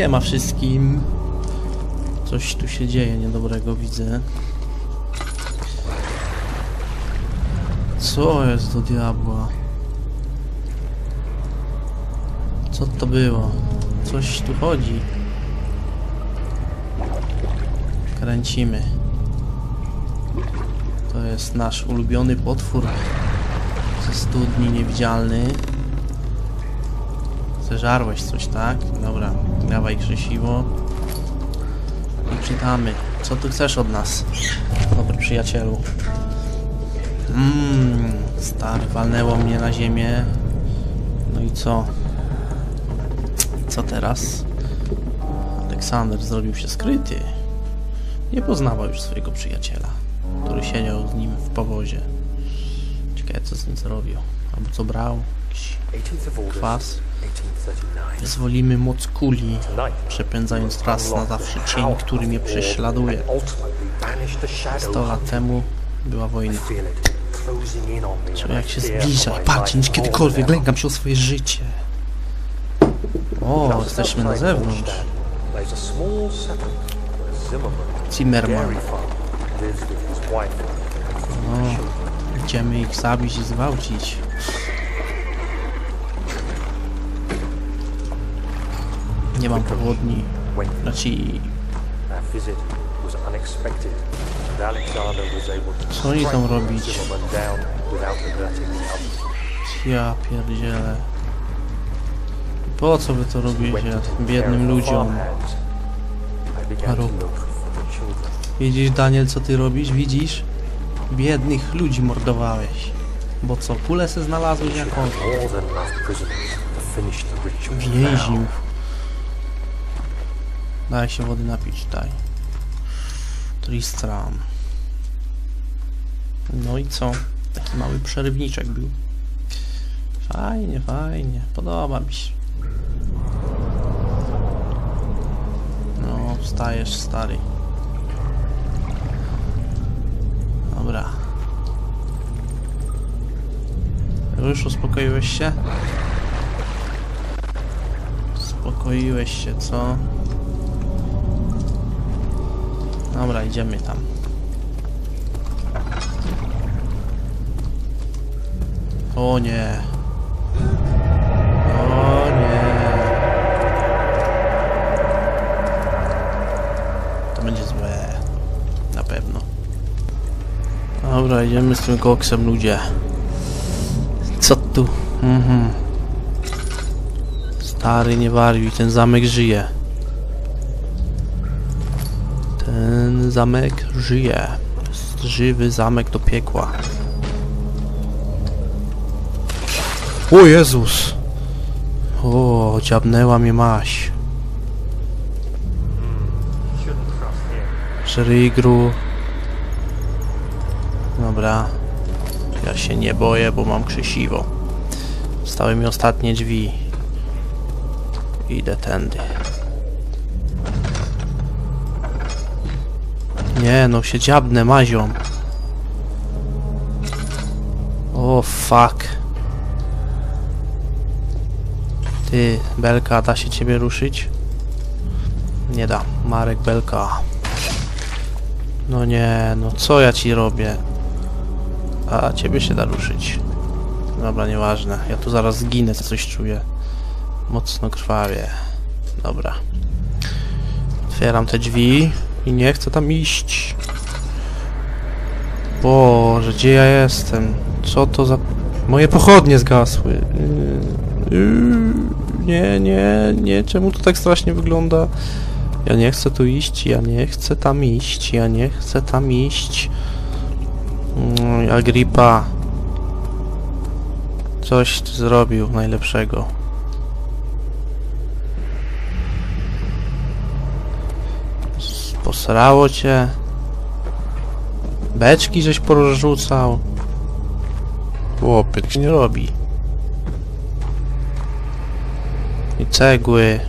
Siema wszystkim. Coś tu się dzieje niedobrego, widzę. Co jest do diabła? Co to było? Coś tu chodzi. Kręcimy. To jest nasz ulubiony potwór ze studni niewidzialny. Zeżarłeś coś, tak? Dobra, dawaj krzesiwo. I czytamy. Co ty chcesz od nas? Dobry przyjacielu. Mmm, stary, walnęło mnie na ziemię. No i co? Co teraz? Aleksander zrobił się skryty. Nie poznawał już swojego przyjaciela, który siedział z nim w powozie. Ciekawe co z nim zrobił. Albo co brał? Jakiś 18th of August, kwas. 1839. Wyzwolimy moc kuli, przepędzając raz na zawsze cień, który mnie prześladuje. 100 lat temu była wojna. I jak się zbliża i patrzcie, niż kiedykolwiek lękam się o swoje życie. O, jesteśmy na zewnątrz. Zimmerman, Zimmerman. dairy farmer, lives with his wife and O, children. idziemy ich zabić i zgwałcić. Nie mam powodni. Znaczy, Co oni tam robić? Ja pierdzielę. Po co wy to robicie biednym ludziom? farmhands. I began to Rób. look for the children. Widzisz, Daniel, co ty robisz? Widzisz? Biednych ludzi mordowałeś. Bo co, kulę se znalazłeś jak on? Daj się wody napić, daj. Tristram. No i co? Taki mały przerywniczek był. Fajnie, fajnie. Podoba mi się. No, wstajesz, stary. Dobra. Już uspokoiłeś się? Uspokoiłeś się, co? Dobra, idziemy tam. O nie. O nie. To będzie złe. Na pewno. Dobra, idziemy z tym koksem, ludzie. Co tu? Mhm. Stary, nie wariuj, ten zamek żyje. Ten zamek żyje. Jest żywy zamek do piekła. O Jezus! O, dziabnęła mnie maś. Szerygru. Dobra. Ja się nie boję, bo mam krzesiwo. Stały mi ostatnie drzwi. Idę tędy. Nie, no się dziabnę mazią. O, fuck. Ty, Belka, da się ciebie ruszyć? Nie da. Marek Belka. No nie, no co ja ci robię? A, ciebie się da ruszyć. Dobra, nieważne. Ja tu zaraz zginę, coś czuję. Mocno krwawie. Dobra. Otwieram te drzwi i nie chcę tam iść. Boże, gdzie ja jestem? Co to za... Moje pochodnie zgasły. Nie, nie, nie. Czemu to tak strasznie wygląda? Ja nie chcę tu iść, ja nie chcę tam iść, ja nie chcę tam iść. Mm, Agripa. Coś ty zrobił najlepszego. S- Posrało cię. Beczki żeś porzucał. Chłopy, się nie robi. I cegły.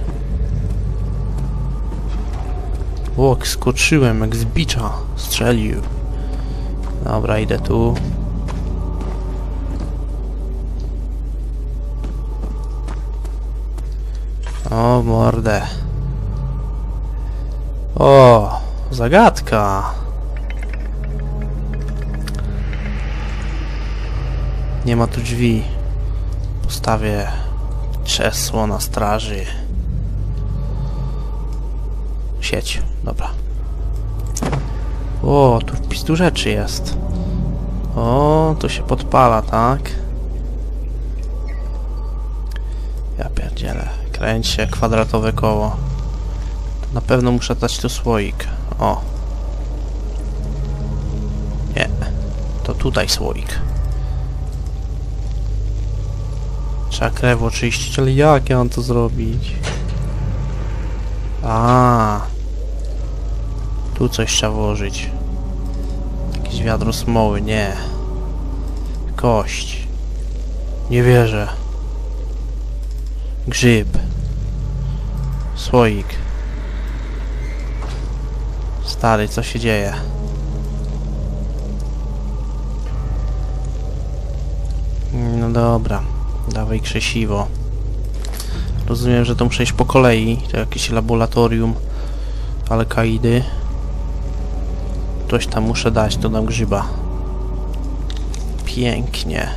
Łok, skoczyłem jak z bicza. Strzelił. Dobra, idę tu. O, mordę. O, zagadka. Nie ma tu drzwi. Postawię krzesło na straży. Sieć, dobra. O, tu wpis tu rzeczy jest. O, to się podpala, tak? Ja pierdzielę. Kręć się kwadratowe koło. Na pewno muszę dać tu słoik. O. Nie. To tutaj słoik. Trzeba krew oczyścić, ale jak ja mam to zrobić? A. Tu coś trzeba włożyć. Jakieś wiadro smoły, nie. Kość. Nie wierzę. Grzyb. Słoik. Stary, co się dzieje? No dobra. Dawaj krzesiwo. Rozumiem, że to muszę iść po kolei. To jakieś laboratorium Al-Kaidy. Coś tam muszę dać, to dam grzyba. Pięknie.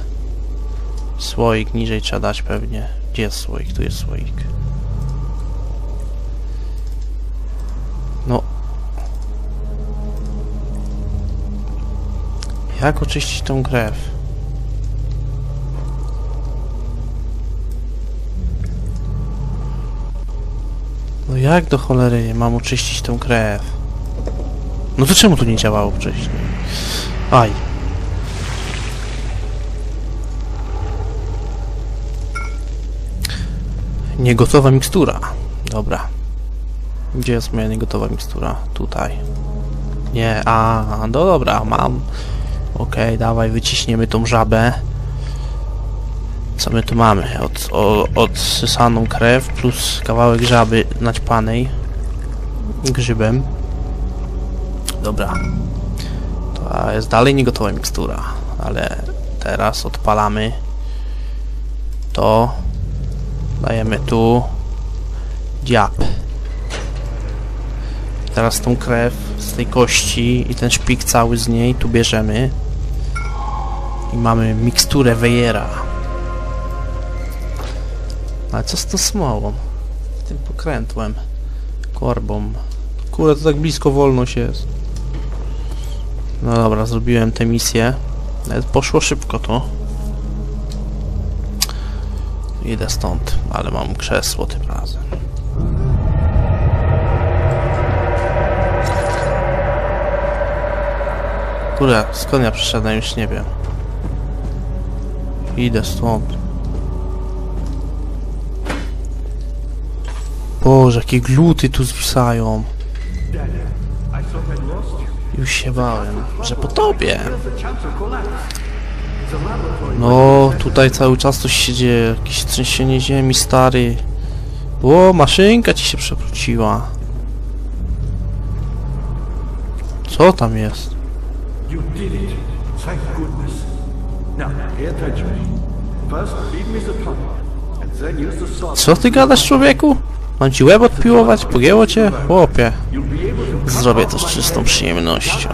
Słoik niżej trzeba dać pewnie. Gdzie jest słoik? Tu jest słoik. Jak oczyścić tą krew? No jak do cholery mam oczyścić tą krew? No to czemu to nie działało wcześniej? Aj. Niegotowa mikstura. Dobra. Gdzie jest moja niegotowa mikstura? Tutaj. Nie, a, no dobra, mam. Okej, dawaj, wyciśniemy tą żabę. Co my tu mamy? Od, o, odsysaną krew plus kawałek żaby naćpanej grzybem. Dobra. To jest dalej niegotowa mikstura, ale teraz odpalamy to. Dajemy tu dziab. Teraz tą krew z tej kości i ten szpik cały z niej tu bierzemy. I mamy miksturę Wejera. Ale co z tą smołą? Tym pokrętłem. Korbą. Kurde, to tak blisko wolność jest. No dobra, zrobiłem tę misję. Nawet poszło szybko to. Idę stąd, ale mam krzesło tym razem. Kurde, skąd ja przyszedłem, już nie wiem. Idę stąd. Boże, jakie gluty tu zwisają. Już się bałem, że po tobie. No, tutaj cały czas coś się dzieje. Jakieś trzęsienie ziemi, stary. O, maszynka ci się przewróciła. Co tam jest? You did it. Thank goodness. Co ty gadasz, człowieku? Mam ci łeb odpiłować? Pogięło cię? Chłopie. Zrobię to z czystą przyjemnością.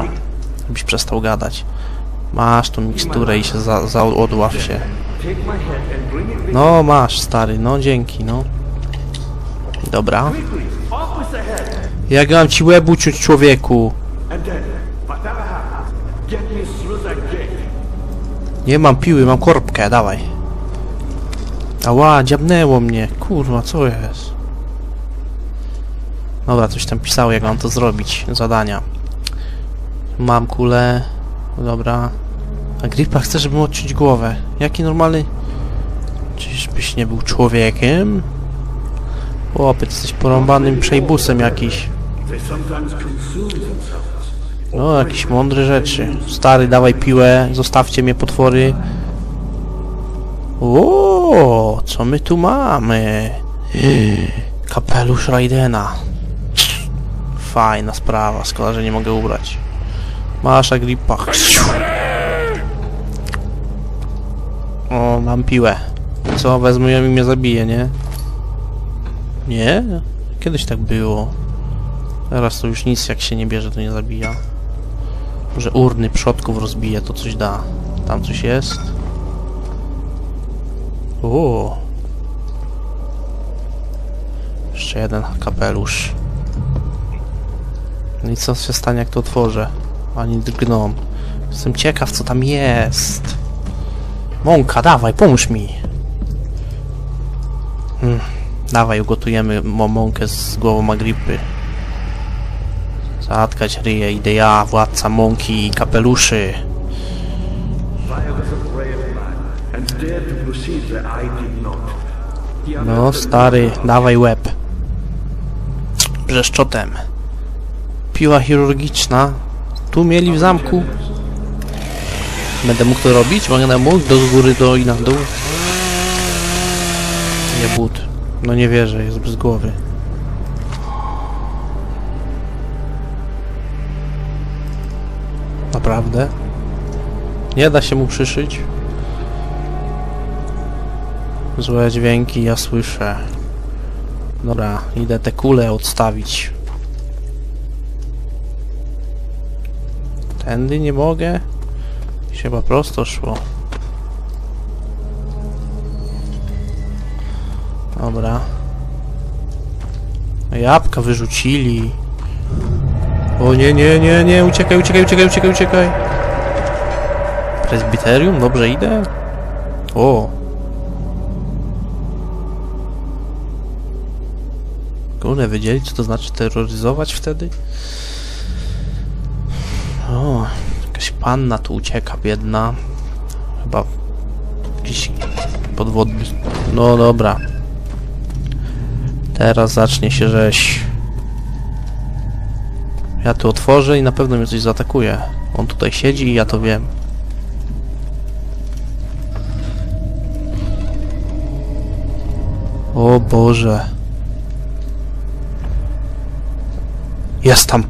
Byś przestał gadać. Masz tą miksturę i się za, za odław się. No, masz, stary, no dzięki, no. Dobra. Jak mam ci łeb uciąć, człowieku? And then, whatever happens, get me through that gate. Nie mam piły, mam korbkę, dawaj. Ała, dziabnęło mnie. Kurwa, co jest? Dobra, coś tam pisało, jak mam to zrobić. Zadania. Mam kulę. Dobra. A Gripa chce, żebym odciąć głowę. Jaki normalny... Czyżbyś nie był człowiekiem? Chłopie, jesteś porąbanym przejbusem jakiś. No, jakieś mądre rzeczy. Stary, dawaj piłę, zostawcie mnie potwory. O, co my tu mamy? Kapelusz Raidena. Fajna sprawa, szkoda, że nie mogę ubrać. Masz Agripa. O, mam piłę. Co, wezmę ją i mnie zabije, nie? Nie? Kiedyś tak było. Teraz to już nic jak się nie bierze, to nie zabija. Może urny przodków rozbije, to coś da. Tam coś jest. O. Jeszcze jeden kapelusz. No i co się stanie jak to otworzę? Ani drgną. Jestem ciekaw co tam jest. Mąka, dawaj, pomóż mi. Hmm. Dawaj, ugotujemy mąkę z głową Agripy. Zatkać ryję, idę ja, władca mąki i kapeluszy. No, stary, dawaj łeb. Brzeszczotem. Piła chirurgiczna. Tu mieli w zamku. Będę mógł to robić? Będę mógł? Do góry, do i na dół? Nie but. No nie wierzę, jest bez głowy. Naprawdę? Nie da się mu przyszyć? Złe dźwięki ja słyszę. Dobra, idę te kule odstawić. Tędy nie mogę? Chyba prosto szło. Dobra. Jabłka wyrzucili. O nie, nie, nie, nie, uciekaj, uciekaj, uciekaj, uciekaj, uciekaj. Presbiterium? Dobrze idę? O, Kurde, wiedzieli co to znaczy terroryzować wtedy? O, jakaś panna tu ucieka, biedna. Chyba jakiś podwodny. No dobra. Teraz zacznie się rzeź. Ja tu otworzę i na pewno mnie coś zaatakuje. On tutaj siedzi i ja to wiem. O Boże. Jest tam.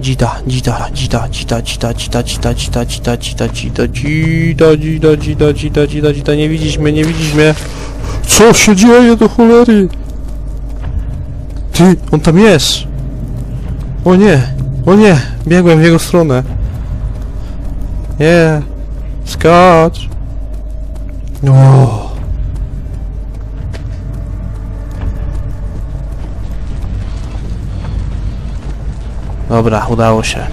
Dzida, dzida, dzida, dzida, dzida, dzida, dzida, dzida, dzida, dzida, dzida, dzida, dzida, dzida, dzida, dzida, dzida, nie widzisz mnie, nie widzisz mnie. Co się dzieje do cholery? Ty, on tam jest. O nie, o nie, biegłem w jego stronę. Nie, skacz. O. Dobra, udało się.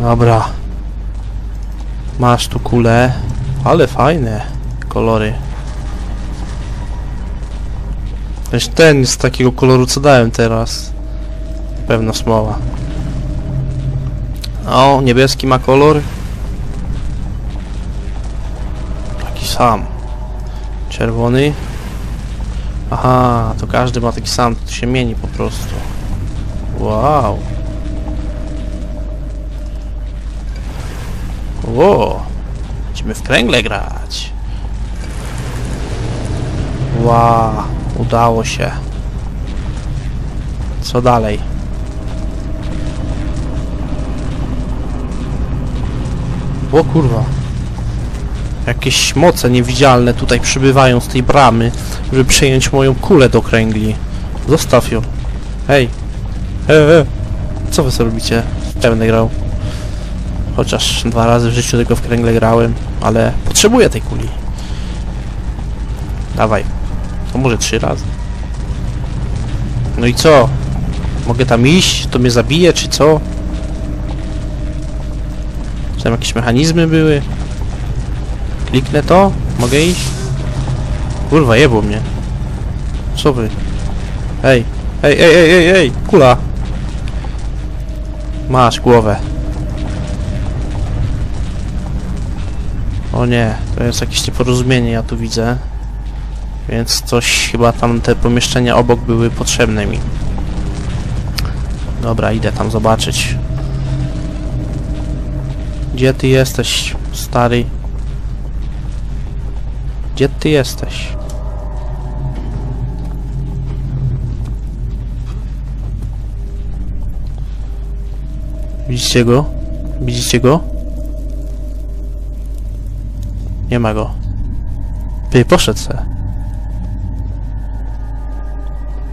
Dobra. Masz tu kulę. Ale fajne kolory. Też ten jest takiego koloru co dałem teraz. Pewno smoła. O, niebieski ma kolor. Taki sam. Czerwony. Aha, to każdy ma taki sam, to się mieni po prostu. Wow. Ło. Będziemy w kręgle grać. Wow, udało się. Co dalej? O kurwa. Jakieś moce niewidzialne tutaj przybywają z tej bramy, żeby przejąć moją kulę do kręgli. Zostaw ją. Hej. E, e. Co wy sobie robicie? Będę grał. Chociaż dwa razy w życiu tylko w kręgle grałem, ale potrzebuję tej kuli. Dawaj. To może trzy razy. No i co? Mogę tam iść? To mnie zabije, czy co? Czy tam jakieś mechanizmy były? Kliknę to? Mogę iść? Kurwa, jebło mnie. Co wy? Ej, ej, ej, ej, ej, ej, kula. Masz głowę. O nie, to jest jakieś nieporozumienie, ja tu widzę. Więc coś chyba tam te pomieszczenia obok były potrzebne mi. Dobra, idę tam zobaczyć. Gdzie ty jesteś, stary? Gdzie ty jesteś? Widzicie go? Widzicie go? Nie ma go. Ty, poszedł se.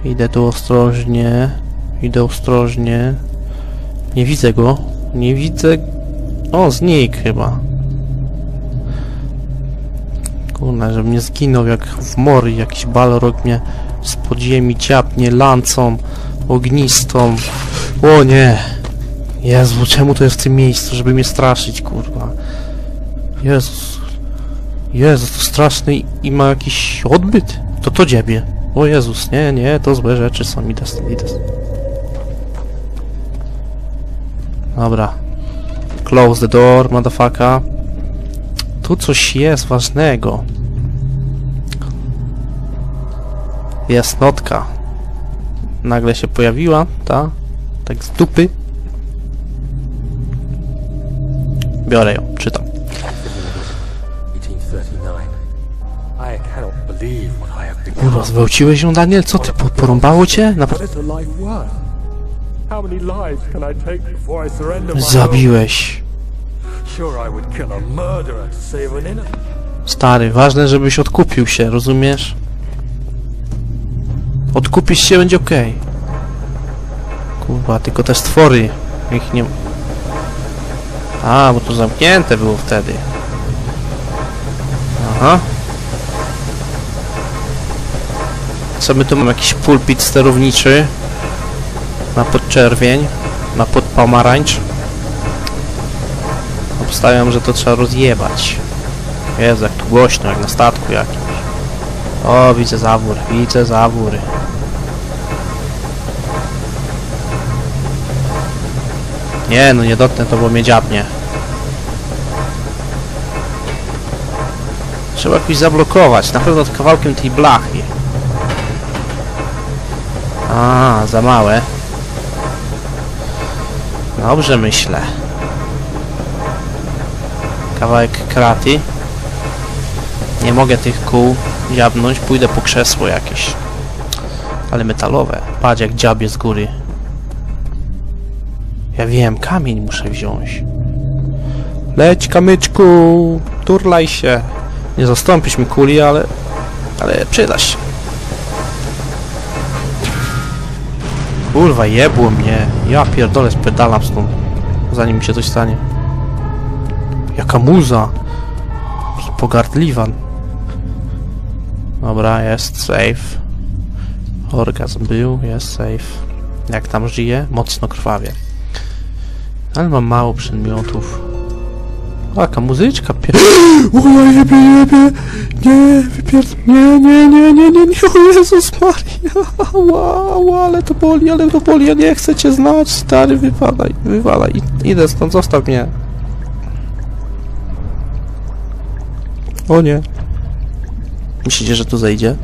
Idę tu ostrożnie. Idę ostrożnie. Nie widzę go. Nie widzę... O, znikł chyba. Kurna, żebym nie zginął jak w mori. Jakiś balrog mnie z podziemi ciapnie lancą ognistą. O nie! Jezu, czemu to jest w tym miejscu, żeby mnie straszyć, kurwa? Jezus. Jezus, to straszny i ma jakiś odbyt. To to dziebie. O Jezus, nie, nie, to złe rzeczy są. Idę. stąd. Dobra. Close the door, motherfucker. Tu coś jest ważnego. Jest notka. Nagle się pojawiła, ta? Tak z dupy. Biorę ją, czytam. Kurwa, zwałciłeś ją, Daniel? Co ty, po- porąbało cię? Na... What is a life worth? How many lives can I take before I surrender my Zabiłeś. Stary, ważne, żebyś odkupił się, rozumiesz? Odkupisz się, będzie okej. Kurwa, tylko te stwory. Ich nie... A, bo to zamknięte było wtedy. Aha. Co my tu mamy? Jakiś pulpit sterowniczy. Na podczerwień. Na podpomarańcz. Obstawiam, że to trzeba rozjebać. Jezu, jak tu głośno, jak na statku jakimś. O, widzę zawór, widzę zawór. Nie, no nie dotknę to, bo mnie dziabnie. Trzeba jakoś zablokować, na pewno kawałkiem tej blachy. A, za małe. Dobrze myślę. Kawałek kraty. Nie mogę tych kół dziabnąć, pójdę po krzesło jakieś. Ale metalowe. Patrz jak dziabie z góry. Ja wiem, kamień muszę wziąć. Leć kamyczku, turlaj się. Nie zastąpisz mi kuli, ale... Ale przyda się. Kurwa, jebło mnie. Ja pierdolę, spedalam stąd. Zanim mi się coś stanie. Jaka muza. Pogardliwa. Dobra, jest safe. Orgazm był, jest safe. Jak tam żyje? Mocno krwawie. Ale mam mało przedmiotów. O, Jaka muzyczka pie... O, jebie, jebie! Nie, wypierd... Nie, nie, nie, nie, nie, nie, o Jezus Maria! Ła, ale to boli, ale to boli, ja nie chcę cię znać, stary, wywalaj, wywalaj. Idę stąd, zostaw mnie. O nie. Myślicie, że tu zejdzie?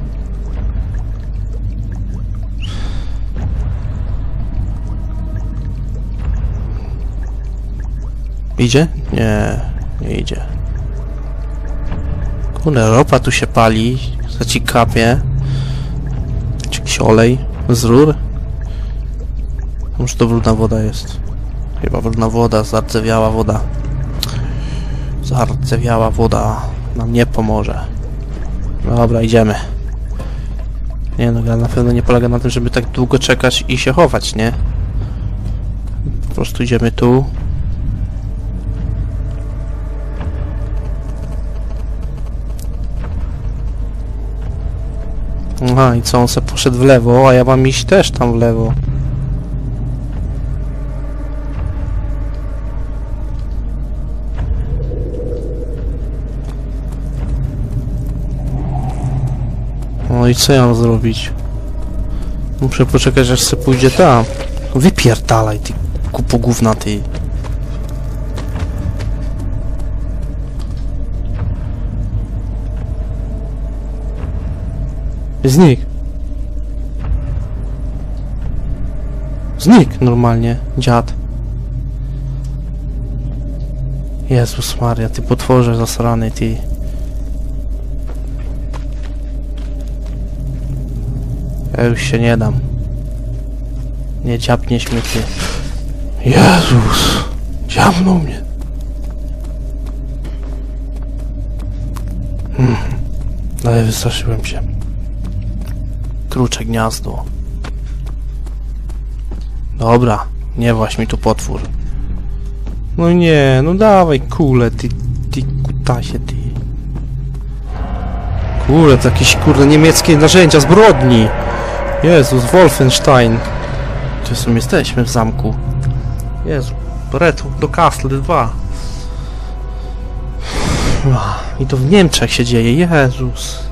Idzie? Nie, nie idzie. Kurde, ropa tu się pali, za ci kapie. Czy jakiś olej z rur? Może to brudna woda jest. Chyba brudna woda, zardzewiała woda. Zardzewiała woda nam nie pomoże. Dobra, idziemy. Nie no, gra na pewno nie polega na tym, żeby tak długo czekać i się chować, nie? Po prostu idziemy tu. Aha, i co, on se poszedł w lewo, a ja mam iść też tam w lewo. No i co ja mam zrobić? Muszę poczekać aż se pójdzie tam. Wypierdalaj ty kupo gówna ty. Znik. Znik normalnie, dziad. Jezus Maria, ty potworze zasrany, ty. Ja już się nie dam. Nie dziapniesz mnie ty. Jezus! Dziabnął mnie. Hmm. Ale wystraszyłem się. Krucze gniazdo. Dobra, nie właś mi tu potwór. No nie, no dawaj kule, ty, ty kutasie, ty. Kurde, to jakieś kurde niemieckie narzędzia zbrodni. Jezus, Wolfenstein. Gdzie są jesteśmy w zamku? Jezu, Retu do Castle 2. I to w Niemczech się dzieje, Jezus.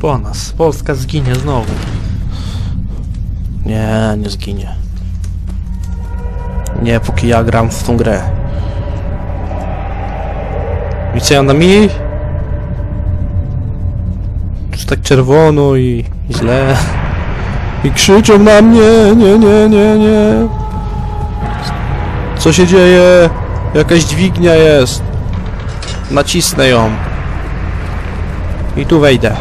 Po nas, Polska zginie znowu. Nie, nie zginie. Nie, póki ja gram w tą grę. Ja na mi? Czy tak czerwono i, i źle. I krzyczą na mnie, nie, nie, nie, nie. Co się dzieje? Jakaś dźwignia jest. Nacisnę ją. I tu wejdę.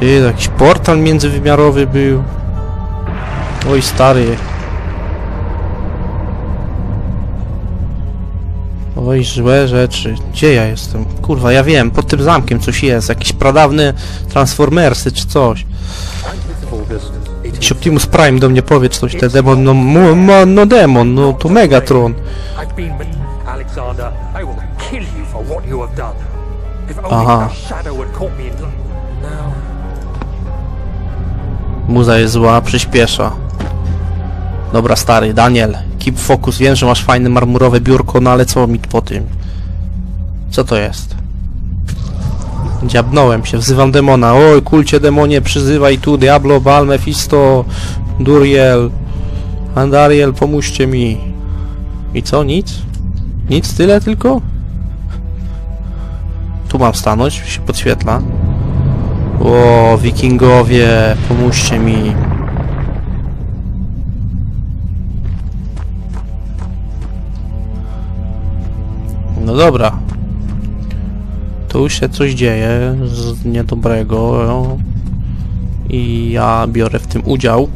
Ty, jakiś portal międzywymiarowy był. Oj, stary. Oj, złe rzeczy. Gdzie ja jestem? Kurwa, ja wiem, pod tym zamkiem coś jest. Jakieś pradawne Transformersy czy coś. 20th of August, Jakiś Optimus Prime do mnie powie coś, te demon, no, ma, no demon, no to Megatron. I've Muza jest zła, przyspiesza. Dobra, stary, Daniel, keep focus. Wiem, że masz fajne marmurowe biurko, no ale co mi po tym? Co to jest? Dziabnąłem się, wzywam demona. Oj, kulcie demonie, przyzywaj tu Diablo, Baal, Mephisto, Duriel, Andariel, pomóżcie mi. I co, nic? Nic, tyle tylko? Tu mam stanąć, się podświetla. O, wikingowie, pomóżcie mi. No dobra. Tu się coś dzieje z niedobrego. I ja biorę w tym udział.